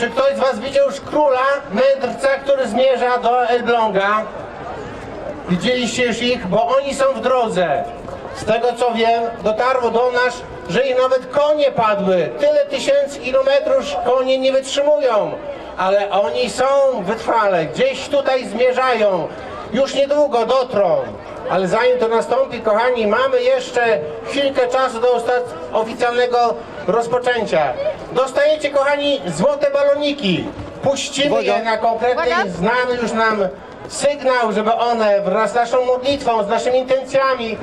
Czy ktoś z was widział już króla, mędrca, który zmierza do Elbląga? Widzieliście już ich? Bo oni są w drodze. Z tego co wiem, dotarło do nas, że i nawet konie padły. Tyle tysięcy kilometrów konie nie wytrzymują. Ale oni są wytrwale, gdzieś tutaj zmierzają. Już niedługo dotrą. Ale zanim to nastąpi, kochani, mamy jeszcze chwilkę czasu do oficjalnego rozpoczęcia. Dostajecie, kochani, złote baloniki. Puścimy je na konkretny, znany już nam sygnał, żeby one wraz z naszą modlitwą, z naszymi intencjami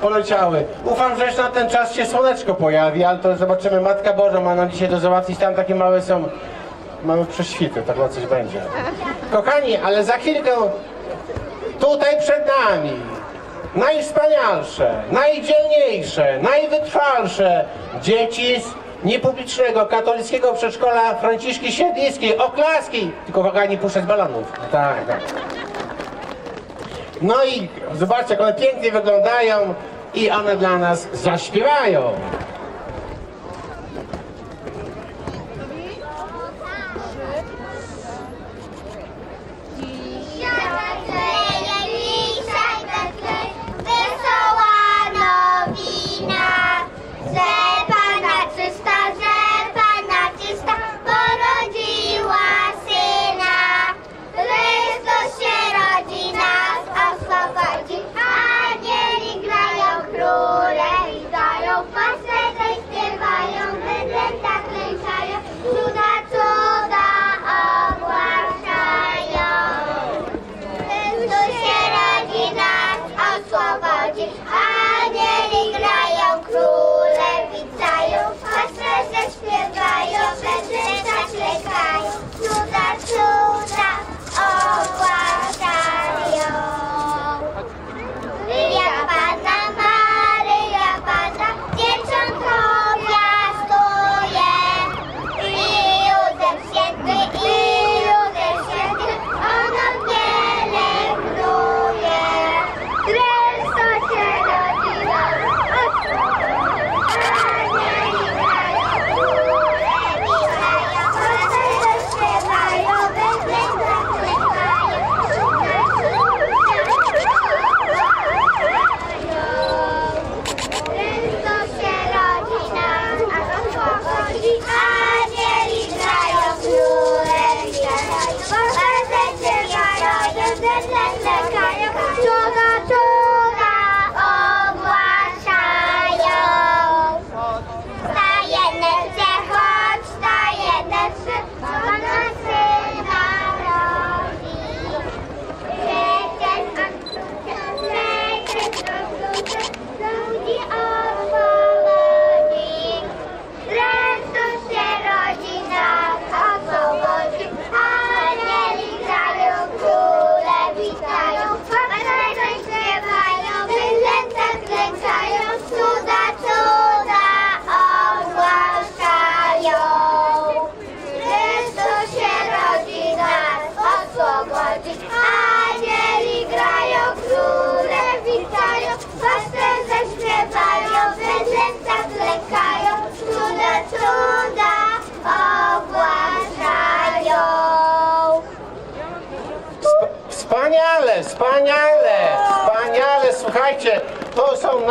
poleciały. Ufam, że jeszcze na ten czas się słoneczko pojawi, ale to zobaczymy. Matka Boża ma nam dzisiaj to załatwić. Tam takie małe są, mamy prześwity, tak coś będzie. Kochani, ale za chwilkę tutaj przed nami najwspanialsze, najdzielniejsze, najwytrwalsze dzieci z niepublicznego katolickiego przedszkola Franciszki Siedliskiej. Oklaski! Tylko uwaga, nie puszczać balonów. Tak, tak. No i zobaczcie, jak one pięknie wyglądają i one dla nas zaśpiewają.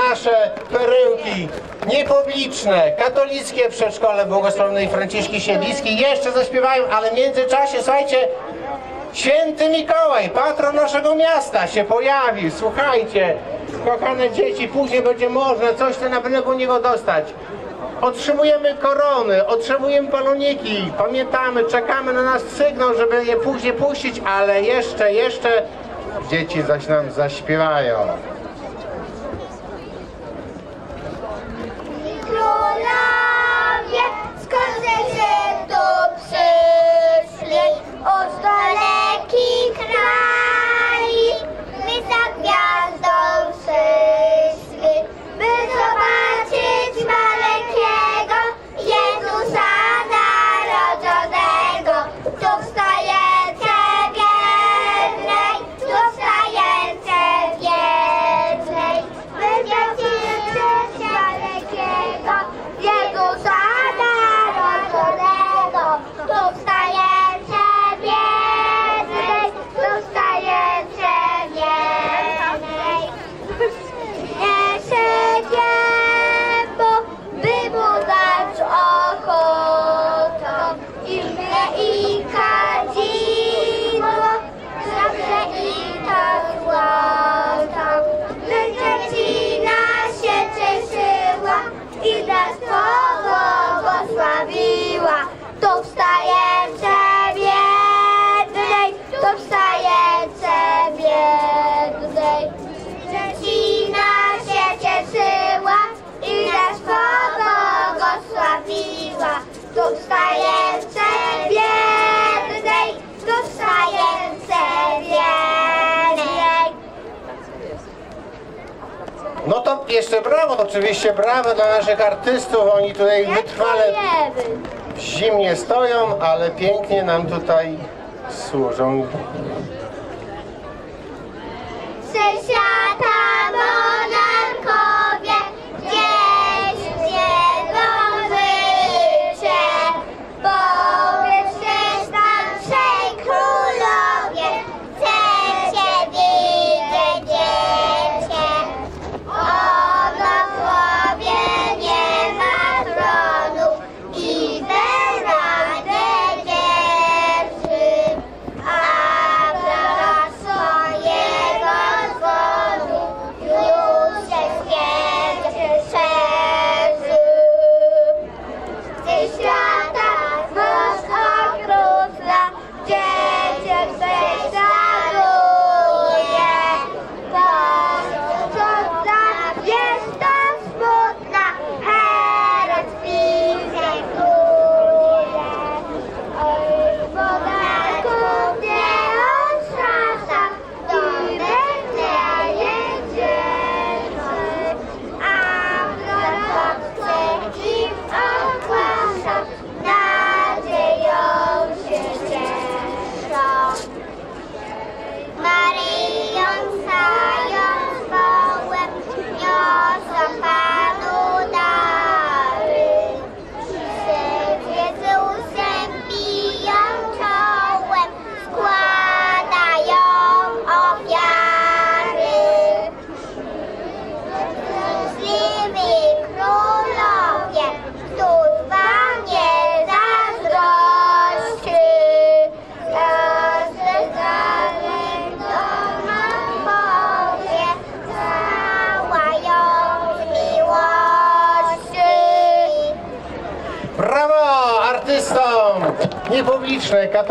Nasze perełki niepubliczne, katolickie przedszkole błogosławionej Franciszki Siedliskiej. Jeszcze zaśpiewają, ale w międzyczasie, słuchajcie, święty Mikołaj, patron naszego miasta się pojawił. Słuchajcie, kochane dzieci, później będzie można coś na pewno u niego dostać. Otrzymujemy korony, otrzymujemy baloniki, pamiętamy, czekamy na nasz sygnał, żeby je później puścić, ale jeszcze, jeszcze dzieci zaś nam zaśpiewają. Królowie, skąd się tu przyszli? Od dalekich jeszcze brawo, oczywiście brawo dla naszych artystów. Oni tutaj wytrwale zimnie stoją, ale pięknie nam tutaj służą.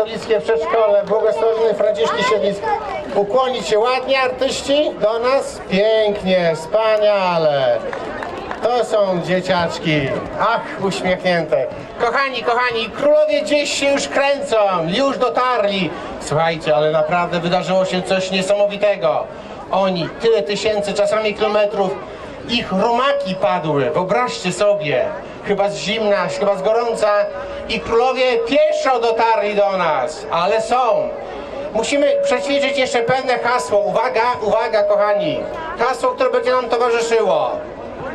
Katolickie przedszkole, błogosławiony Franciszki Siedlisk. Ukłonić się ładnie artyści do nas? Pięknie, wspaniale. To są dzieciaczki. Ach, uśmiechnięte. Kochani, kochani, królowie gdzieś się już kręcą, już dotarli. Słuchajcie, ale naprawdę wydarzyło się coś niesamowitego. Oni, tyle tysięcy, czasami kilometrów, ich rumaki padły, wyobraźcie sobie. Chyba z zimna, chyba z gorąca i królowie pieszo dotarli do nas, ale są. Musimy przećwiczyć jeszcze pewne hasło. Uwaga, uwaga kochani. Hasło, które będzie nam towarzyszyło.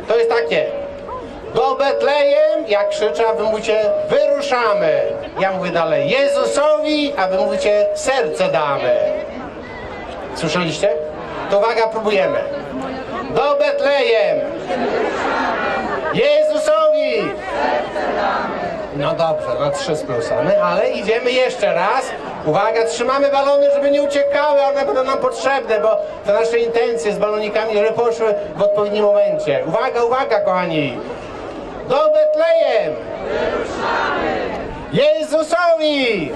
To jest takie. Do Betlejem, jak krzyczę, a wy mówicie wyruszamy. Ja mówię dalej Jezusowi, a wy mówicie serce damy. Słyszeliście? To uwaga, próbujemy. Do Betlejem. Jezusowi. No dobrze, no trzy z plusem, ale idziemy jeszcze raz. Uwaga, trzymamy balony, żeby nie uciekały, one będą nam potrzebne, bo to nasze intencje z balonikami, żeby poszły w odpowiednim momencie. Uwaga, uwaga, kochani. Do Betlejem. Jezusowi!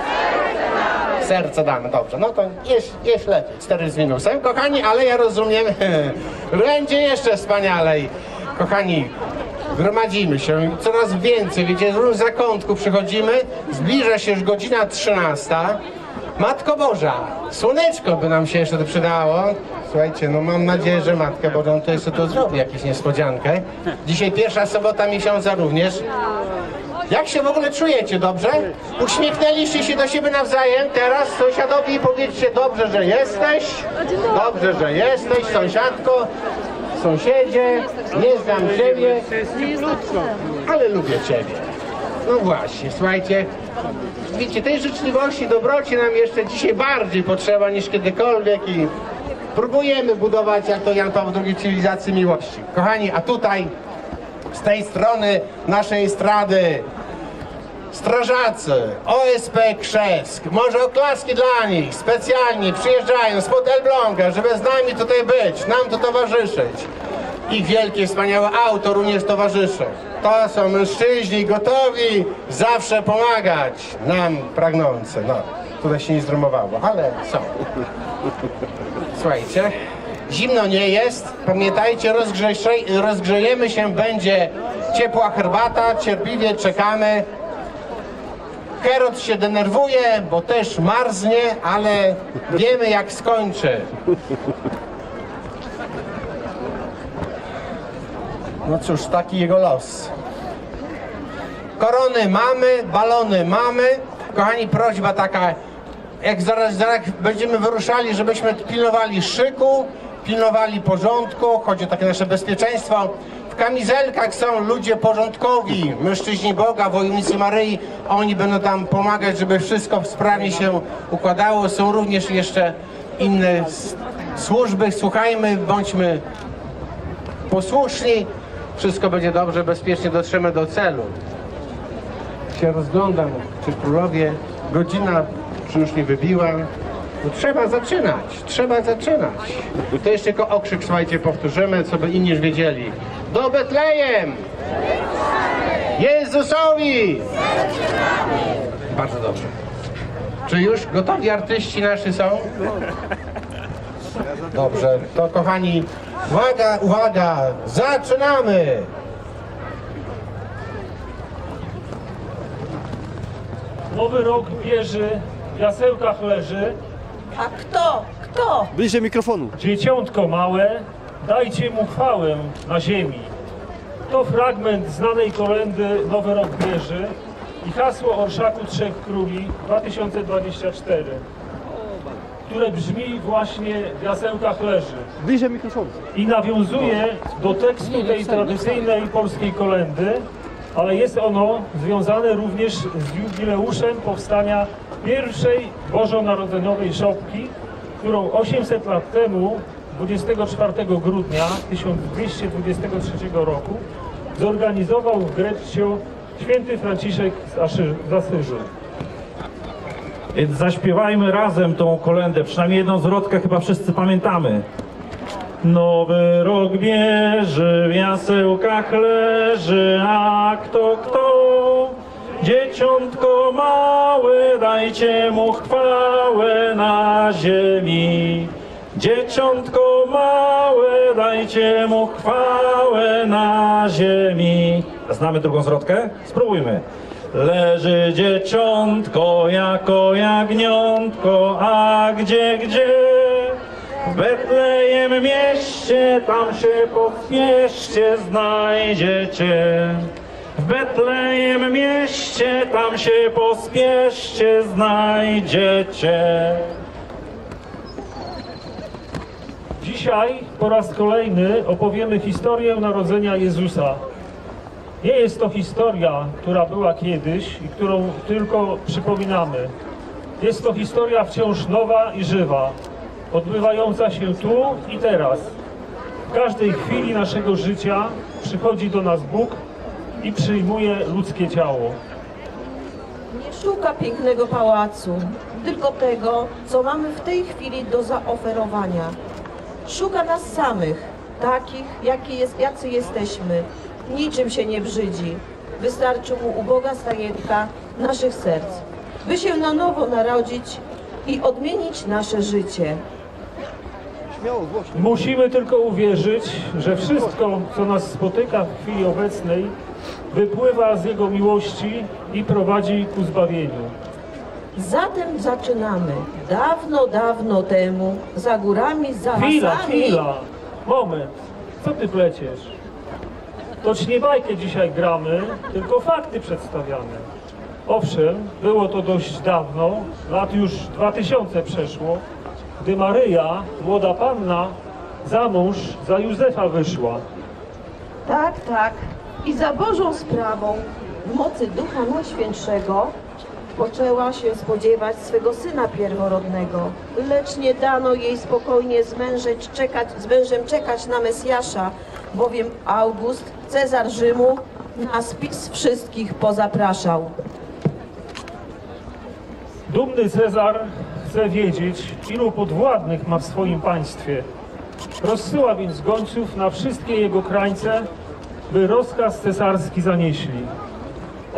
Serce damy, dobrze. No to jest, jest lepiej. Cztery z minusem. Kochani, ale ja rozumiem, będzie jeszcze wspanialej. Kochani, gromadzimy się coraz więcej, wiecie, z różnych zakątków przychodzimy. Zbliża się już godzina 13. Matko Boża, słoneczko by nam się jeszcze to przydało. Słuchajcie, no mam nadzieję, że Matkę Bożą to jeszcze to zrobi jakąś niespodziankę. Dzisiaj pierwsza sobota miesiąca również. Jak się w ogóle czujecie, dobrze? Uśmiechnęliście się do siebie nawzajem, teraz sąsiadowi powiedzcie dobrze, że jesteś, dobrze, że jesteś, sąsiadko, sąsiedzie, nie znam ciebie, ale lubię ciebie. No właśnie, słuchajcie, wiecie, tej życzliwości, dobroci nam jeszcze dzisiaj bardziej potrzeba niż kiedykolwiek i próbujemy budować, jak to Jan Paweł II, cywilizację miłości. Kochani, a tutaj z tej strony naszej estrady strażacy OSP Krzesk, może oklaski dla nich, specjalnie przyjeżdżają spod Elbląga, żeby z nami tutaj być, nam to towarzyszyć. Ich wielkie, wspaniałe auto również towarzyszy. To są mężczyźni gotowi zawsze pomagać nam pragnący. No, tutaj się nie zdrumowało, ale są. Słuchajcie, zimno nie jest. Pamiętajcie, rozgrze- rozgrzejemy się, będzie ciepła herbata, cierpliwie czekamy. Herod się denerwuje, bo też marznie, ale wiemy jak skończy. No cóż, taki jego los. Korony mamy, balony mamy. Kochani, prośba taka, jak zaraz, zaraz będziemy wyruszali, żebyśmy pilnowali szyku, pilnowali porządku, chodzi o takie nasze bezpieczeństwo. W kamizelkach są ludzie porządkowi, mężczyźni Boga, wojownicy Maryi. Oni będą tam pomagać, żeby wszystko sprawnie się układało. Są również jeszcze inne służby. Słuchajmy, bądźmy posłuszni. Wszystko będzie dobrze, bezpiecznie dotrzemy do celu się rozglądam, czy królowie, godzina czy już nie wybiła. No trzeba zaczynać, trzeba zaczynać. To jeszcze tylko okrzyk, słuchajcie, powtórzymy, co by inni wiedzieli. Do Betlejem! Jezusowi! Bardzo dobrze. Czy już gotowi artyści nasi są? Dobrze, to kochani, uwaga, uwaga, zaczynamy! Nowy rok bierze, w jasełkach leży, A kto? Kto? Bliżej mikrofonu. dzieciątko małe, dajcie mu chwałę na ziemi. To fragment znanej kolendy Nowy rok bierze i hasło Orszaku Trzech Króli 2024, które brzmi właśnie w jasełkach leży. Bliżej mikrofonu. i nawiązuje do tekstu tej tradycyjnej polskiej kolendy, ale jest ono związane również z jubileuszem powstania pierwszej bożonarodzeniowej szopki, którą 800 lat temu, 24 grudnia 1223 roku, zorganizował w Greccio święty Franciszek z Asyżu. Więc zaśpiewajmy razem tą kolendę, przynajmniej jedną zwrotkę chyba wszyscy pamiętamy. Nowy rok bierze, w jasełkach leży, a kto, kto? Dzieciątko małe, dajcie mu chwałę na ziemi. Dzieciątko małe, dajcie mu chwałę na ziemi. Znamy drugą zwrotkę? Spróbujmy. Leży dzieciątko jako jagniątko, a gdzie, gdzie? W Betlejem mieście, tam się pospieszcie, znajdziecie. W Betlejem mieście, tam się pospieszcie, znajdziecie. Dzisiaj po raz kolejny opowiemy historię narodzenia Jezusa. Nie jest to historia, która była kiedyś i którą tylko przypominamy. Jest to historia wciąż nowa i żywa, odbywająca się tu i teraz. W każdej chwili naszego życia przychodzi do nas Bóg i przyjmuje ludzkie ciało. Nie szuka pięknego pałacu, tylko tego, co mamy w tej chwili do zaoferowania. Szuka nas samych, takich, jaki jest, jacy jesteśmy. Niczym się nie brzydzi. Wystarczy mu uboga stajenka naszych serc, by się na nowo narodzić i odmienić nasze życie. Musimy tylko uwierzyć, że wszystko, co nas spotyka w chwili obecnej, wypływa z Jego miłości i prowadzi ku zbawieniu. Zatem zaczynamy. Dawno, dawno temu, za górami, za Chwila, lasami. chwila, moment, co ty pleciesz? Toć nie bajkę dzisiaj gramy, tylko fakty przedstawiamy. Owszem, było to dość dawno, lat już 2000 przeszło, gdy Maryja, młoda panna, za mąż za Józefa wyszła. Tak, tak. I za Bożą sprawą, w mocy Ducha Najświętszego, poczęła się spodziewać swego syna pierworodnego. Lecz nie dano jej spokojnie z, mężeć czekać, z mężem czekać na Mesjasza, bowiem August, Cezar Rzymu, na spis wszystkich pozapraszał. Dumny Cezar chce wiedzieć, ilu podwładnych ma w swoim państwie. Rozsyła więc gońców na wszystkie jego krańce, by rozkaz cesarski zanieśli.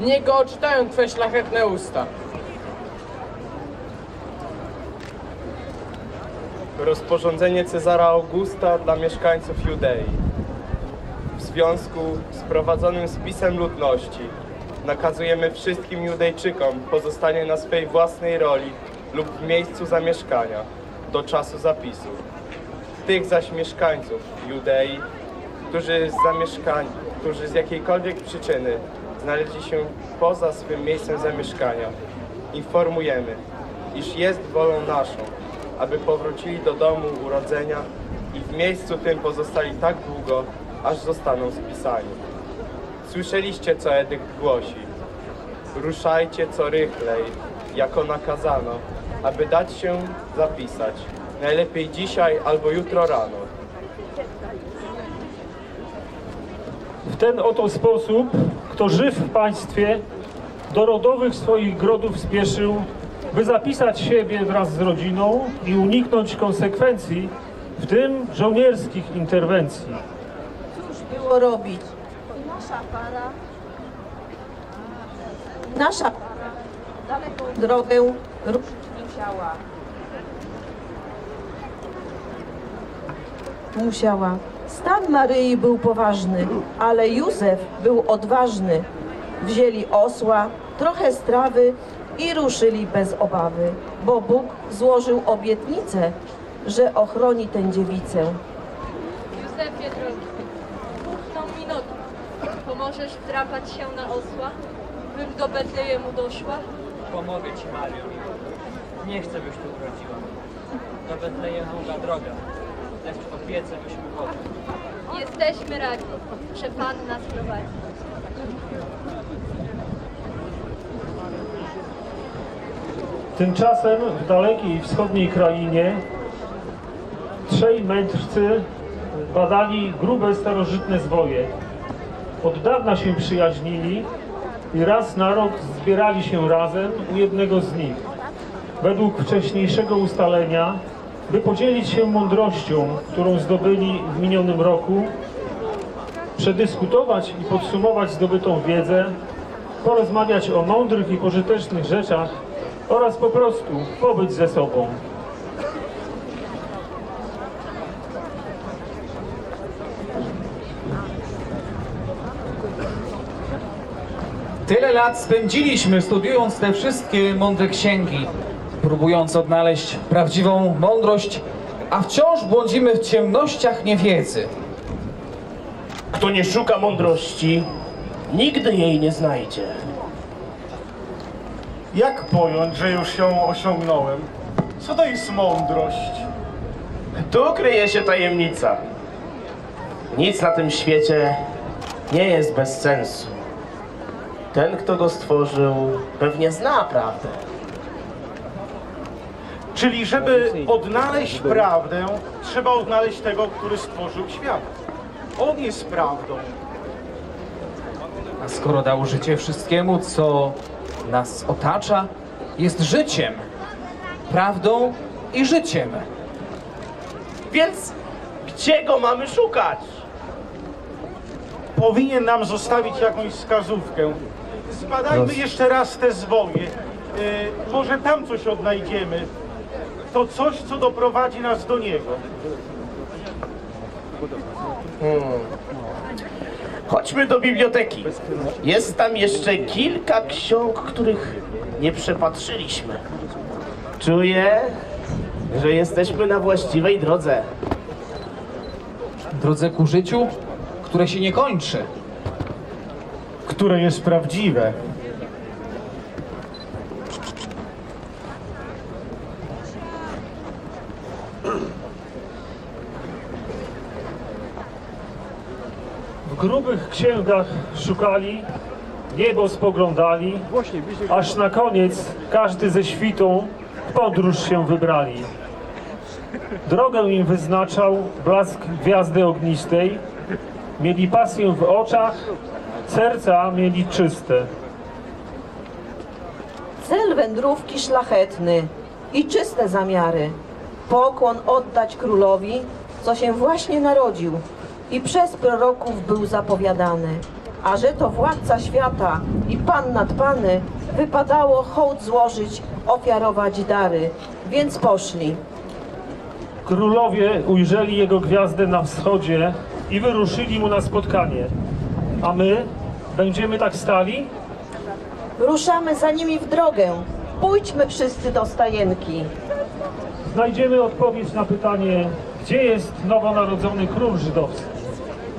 Niech go odczytają twe szlachetne usta. Rozporządzenie Cezara Augusta dla mieszkańców Judei. W związku z prowadzonym spisem ludności nakazujemy wszystkim Judejczykom pozostanie na swej własnej roli lub w miejscu zamieszkania do czasu zapisu. Tych zaś mieszkańców Judei, którzy z zamieszkań, którzy z jakiejkolwiek przyczyny znaleźli się poza swym miejscem zamieszkania, informujemy, iż jest wolą naszą, aby powrócili do domu urodzenia i w miejscu tym pozostali tak długo, aż zostaną spisani. Słyszeliście, co edykt głosi. Ruszajcie co rychlej, jako nakazano, aby dać się zapisać. Najlepiej dzisiaj albo jutro rano. W ten oto sposób, kto żyw w państwie, do rodowych swoich grodów spieszył, by zapisać siebie wraz z rodziną i uniknąć konsekwencji, w tym żołnierskich interwencji. Cóż było robić? Nasza para. Nasza para daleką drogę ruszyć musiała. Musiała. Stan Maryi był poważny, ale Józef był odważny. Wzięli osła, trochę strawy i ruszyli bez obawy, bo Bóg złożył obietnicę, że ochroni tę dziewicę. Józefie drogi, puchną minutę. Pomożesz wdrapać się na osła, bym do Betlejemu doszła? Pomogę ci, Mario. Nie chcę, byś tu urodziła. Do Betlejem długa droga, lecz w opiece byśmy mogli. Jesteśmy radni, że Pan nas prowadzi. Tymczasem w dalekiej wschodniej krainie trzej mędrcy badali grube starożytne zwoje. Od dawna się przyjaźnili i raz na rok zbierali się razem u jednego z nich. Według wcześniejszego ustalenia, by podzielić się mądrością, którą zdobyli w minionym roku, przedyskutować i podsumować zdobytą wiedzę, porozmawiać o mądrych i pożytecznych rzeczach oraz po prostu pobyć ze sobą. Tyle lat spędziliśmy studiując te wszystkie mądre księgi, próbując odnaleźć prawdziwą mądrość, a wciąż błądzimy w ciemnościach niewiedzy. Kto nie szuka mądrości, nigdy jej nie znajdzie. Jak pojąć, że już ją osiągnąłem? Co to jest mądrość? Tu kryje się tajemnica. Nic na tym świecie nie jest bez sensu. Ten, kto go stworzył, pewnie zna prawdę. Czyli żeby odnaleźć prawdę, trzeba odnaleźć tego, który stworzył świat. On jest prawdą. A skoro dał życie wszystkiemu, co nas otacza, jest życiem, prawdą i życiem. Więc gdzie go mamy szukać? Powinien nam zostawić jakąś wskazówkę. Zbadajmy jeszcze raz te zwoje. Y, może tam coś odnajdziemy. To coś, co doprowadzi nas do niego. Chodźmy do biblioteki. Jest tam jeszcze kilka ksiąg, których nie przepatrzyliśmy. Czuję, że jesteśmy na właściwej drodze. Drodze ku życiu, które się nie kończy. Które jest prawdziwe. Grubych księgach szukali, niebo spoglądali, aż na koniec każdy ze świtą w podróż się wybrali. Drogę im wyznaczał blask gwiazdy ognistej, mieli pasję w oczach, serca mieli czyste. Cel wędrówki szlachetny i czyste zamiary. Pokłon oddać królowi, co się właśnie narodził i przez proroków był zapowiadany. a że to władca świata i Pan nad Pany, wypadało hołd złożyć, ofiarować dary, więc poszli. Królowie ujrzeli jego gwiazdę na wschodzie i wyruszyli mu na spotkanie. A my będziemy tak stali? Ruszamy za nimi w drogę. Pójdźmy wszyscy do stajenki. Znajdziemy odpowiedź na pytanie, gdzie jest nowonarodzony król żydowski.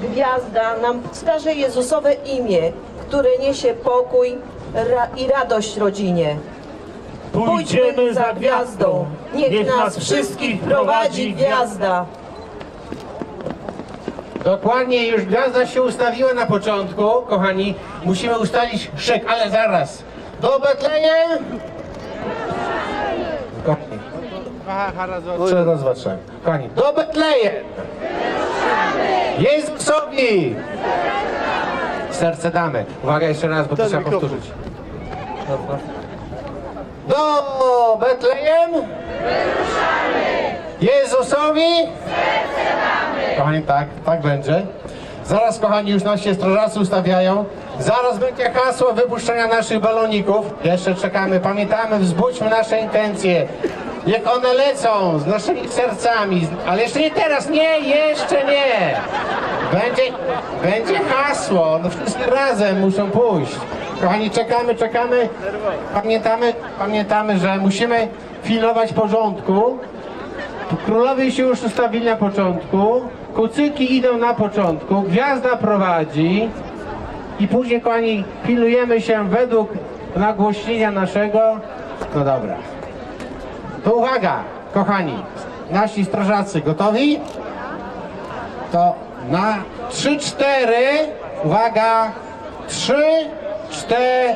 Gwiazda nam wskaże Jezusowe imię, które niesie pokój ra i radość rodzinie. Pójdziemy za gwiazdą, Niech nas wszystkich prowadzi gwiazda. Dokładnie, już gwiazda się ustawiła na początku, kochani. Musimy ustalić szyk, ale zaraz. Do Betlejem! Trzy, raz, dwa, trzy. Kochani, do Betlejem! Jezusowi! Serce damy. Uwaga jeszcze raz, bo to trzeba mikrofon. powtórzyć. Do Betlejem! Jezusowi! Kochani, tak, tak będzie. Zaraz, kochani, już nasi strażacy ustawiają. Zaraz będzie hasło wypuszczenia naszych baloników. Jeszcze czekamy, pamiętamy, wzbudźmy nasze intencje. Niech one lecą z naszymi sercami, ale jeszcze nie teraz, nie, jeszcze nie. Będzie, będzie hasło, no wszyscy razem muszą pójść. Kochani, czekamy, czekamy. Pamiętamy, pamiętamy, że musimy pilnować porządku. Królowie się już ustawili na początku, kucyki idą na początku, gwiazda prowadzi i później, kochani, pilnujemy się według nagłośnienia naszego. No dobra. To uwaga, kochani, nasi strażacy gotowi? To na 3-4, uwaga, 3, 4.